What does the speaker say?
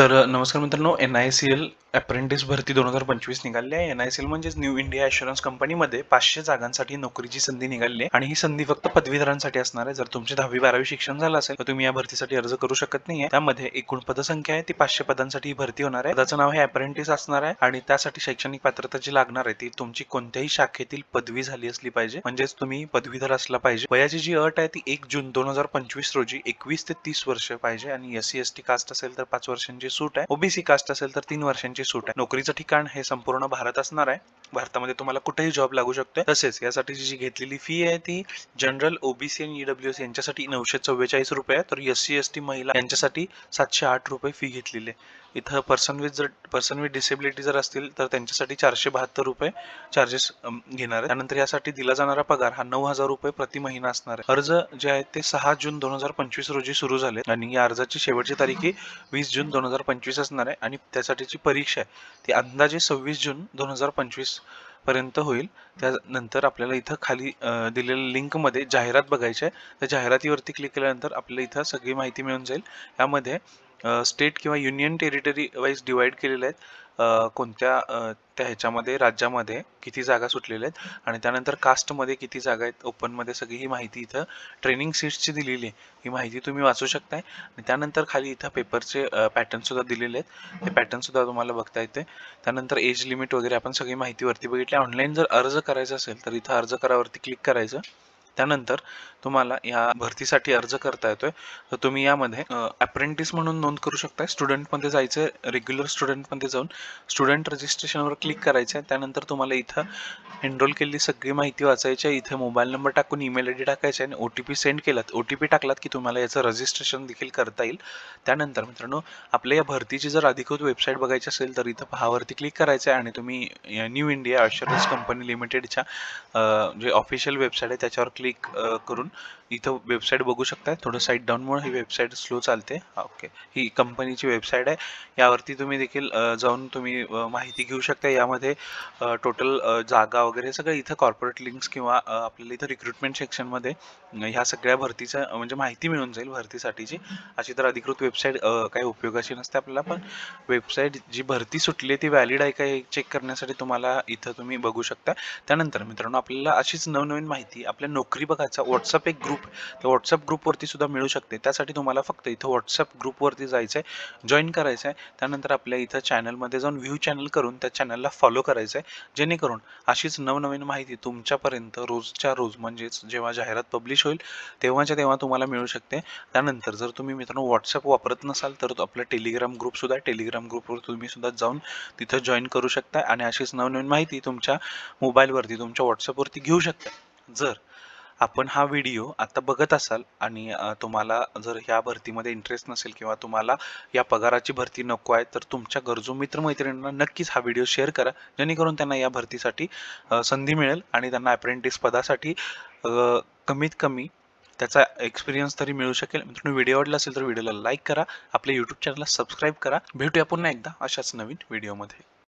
तर नमस्कार मित्रांनो N I C L apprentice भरती दोन हजार पंचवीस निघाली आहे. एन आय सी एल म्हणजेच न्यू इंडिया अशुरन्स कंपनीमध्ये पाचशे जागांसाठी नोकरीची संधी निघाली आहे. आणि ही संधी फक्त पदवीधरांसाठी असणार आहे. जर तुमचे दहावी बारावी शिक्षण झालं असेल तर तुम्ही या भरतीसाठी अर्ज करू शकत नाहीये. त्यामध्ये एकूण पदसंख्या आहे. ती पाचशे पदांसाठी ही भरती होणार आहे. पदाचं नाव हे अप्रेंटिस असणार आहे. आणि त्यासाठी शैक्षणिक पात्रता जी लागणार आहे ती तुमची कोणत्याही शाखेतील पदवी झाली असली पाहिजे. म्हणजेच तुम्ही पदवीधर असला पाहिजे. वयाची जी अट आहे ती एक जून दोन हजार पंचवीस रोजी एकवीस ते तीस वर्ष पाहिजे. आणि एससी एस टी कास्ट असेल तर पाच वर्षांची सूट आहे. ओबीसी कास्ट असेल तर तीन वर्षांची म्हणजे सूट आहे. नोकरीचं ठिकाण हे संपूर्ण भारत असणार आहे. भारतामध्ये तुम्हाला कुठेही जॉब लागू शकतोय. तसेच यासाठी जी घेतलेली फी आहे ती जनरल ओबीसी आणि ईडब्ल्यूएस यांच्यासाठी नऊशे चव्वेचाळीस रुपये आहे. तर एस सी एस टी महिला यांच्यासाठी सातशे आठ रुपये फी घेतलेली आहे. इथं पर्सन विथ जर पर्सन विथ डिसेबिलिटी जर असतील तर त्यांच्यासाठी चारशे बहात्तर रुपये चार्जेस घेणार आहे. त्यानंतर यासाठी दिला जाणारा पगार हा नऊ हजार रुपये प्रति महिना असणार आहे. अर्ज जे आहेत ते सहा जून दोन हजार पंचवीस रोजी सुरू झाले आणि या अर्जाची शेवटची तारीख ही वीस जून दोन हजार पंचवीस असणार आहे. आणि त्यासाठीची परीक्षा आहे. ती अंदाजे सव्वीस जून दोन हजार पंचवीस पर्यंत होईल. त्यानंतर आपल्याला इथं खाली दिलेल्या लिंकमध्ये जाहिरात बघायची आहे. त्या जाहिरातीवरती क्लिक केल्यानंतर आपल्याला इथं सगळी माहिती मिळून जाईल. यामध्ये स्टेट किंवा युनियन टेरिटरी वाईज डिवाइड केलेले आहेत. कोणत्या त्या ह्याच्यामध्ये राज्यामध्ये किती जागा सुटलेल्या आहेत आणि त्यानंतर कास्टमध्ये किती जागा आहेत ओपनमध्ये सगळी ही माहिती इथं ट्रेनिंग सीट्सची दिलेली आहे. ही माहिती तुम्ही वाचू शकताय. आणि त्यानंतर खाली इथं पेपरचे पॅटर्नसुद्धा दिलेले आहेत. ते पॅटर्नसुद्धा तुम्हाला बघता येते. त्यानंतर एज लिमिट वगैरे आपण सगळी माहिती वरती बघितली. ऑनलाईन जर अर्ज करायचा असेल तर इथं अर्ज करावरती क्लिक करायचं. त्यानंतर तुम्हाला या भरतीसाठी अर्ज करता येतोय. तर तुम्ही यामध्ये अप्रेंटिस म्हणून नोंद करू शकताय. स्टुडंटमध्ये जायचं रेग्युलर स्टुडंटमध्ये जाऊन स्टुडंट रजिस्ट्रेशनवर क्लिक करायचं आहे त्यानंतर तुम्हाला इथं एनरोल केलेली सगळी माहिती वाचायची आहे. इथे मोबाईल नंबर टाकून ईमेल आय डी टाकायचा आहे. आणि ओ टी पी सेंड केलात ओ टी पी टाकलात की तुम्हाला याचं रजिस्ट्रेशन देखील करता येईल. त्यानंतर मित्रांनो आपल्या या भरतीची जर अधिकृत वेबसाईट बघायची असेल तर इथं पहावरती क्लिक करायचं आहे आणि तुम्ही न्यू इंडिया अशुरन्स कंपनी लिमिटेडच्या जे ऑफिशियल वेबसाईट आहे त्याच्यावर क्लिक करून इथं वेबसाईट बघू शकता थोडं साईट डाऊनमुळे ही वेबसाईट स्लो चालते. ओके ही कंपनीची वेबसाईट आहे. यावरती तुम्ही देखील जाऊन तुम्ही माहिती घेऊ शकता यामध्ये टोटल जागा वगैरे सगळं इथं कॉर्पोरेट लिंक्स किंवा आपल्याला इथं रिक्रुटमेंट सेक्शनमध्ये ह्या सगळ्या भरतीचं म्हणजे माहिती मिळून जाईल भरतीसाठीची. अशी तर अधिकृत वेबसाईट काही उपयोगाची नसते आपल्याला पण वेबसाईट जी भरती सुटली आहे ती व्हॅलिड आहे का हे चेक करण्यासाठी तुम्हाला इथं तुम्ही बघू शकता. त्यानंतर मित्रांनो आपल्याला अशीच नवनवीन माहिती आपल्या नोकरी बघायचा व्हॉट्सअप एक ग्रुप तर व्हॉट्सअप ग्रुपवरती सुद्धा मिळू शकते. त्यासाठी तुम्हाला फक्त इथं व्हॉट्सअप ग्रुपवरती जायचं आहे जॉईन करायचं आहे त्यानंतर आपल्या इथं चॅनलमध्ये जाऊन व्ह्यू चॅनल करून त्या चॅनलला फॉलो करायचं आहे जेणेकरून अशीच नवनवीन माहिती तुमच्यापर्यंत रोजच्या रोज म्हणजेच जेव्हा जाहिरात पब्लिश होईल तेव्हाच्या तेव्हा तुम्हाला मिळू शकते. त्यानंतर जर तुम्ही मित्रांनो व्हॉट्सअप वापरत नसाल तर तो आपला टेलिग्राम ग्रुपसुद्धा आहे. टेलिग्राम ग्रुपवर तुम्ही सुद्धा जाऊन तिथं जॉईन करू शकता आणि अशीच नवनवीन माहिती तुमच्या मोबाईलवरती तुमच्या व्हॉट्सअपवरती घेऊ शकता. जर आपण हा व्हिडिओ आता बघत असाल आणि तुम्हाला जर ह्या भरतीमध्ये इंटरेस्ट नसेल किंवा तुम्हाला या पगाराची भरती नको आहे तर तुमच्या गरजू मित्रमैत्रिणींना नक्कीच हा व्हिडिओ शेअर करा. जेणेकरून त्यांना या भरतीसाठी संधी मिळेल आणि त्यांना अप्रेंटिस पदासाठी कमीत कमी त्याचा एक्सपिरियन्स तरी मिळू शकेल. मित्रांनो व्हिडिओ आवडला असेल तर व्हिडिओला लाईक करा. आपल्या यूट्यूब चॅनलला सबस्क्राईब करा. भेटूया पुन्हा एकदा अशाच नवीन व्हिडिओमध्ये.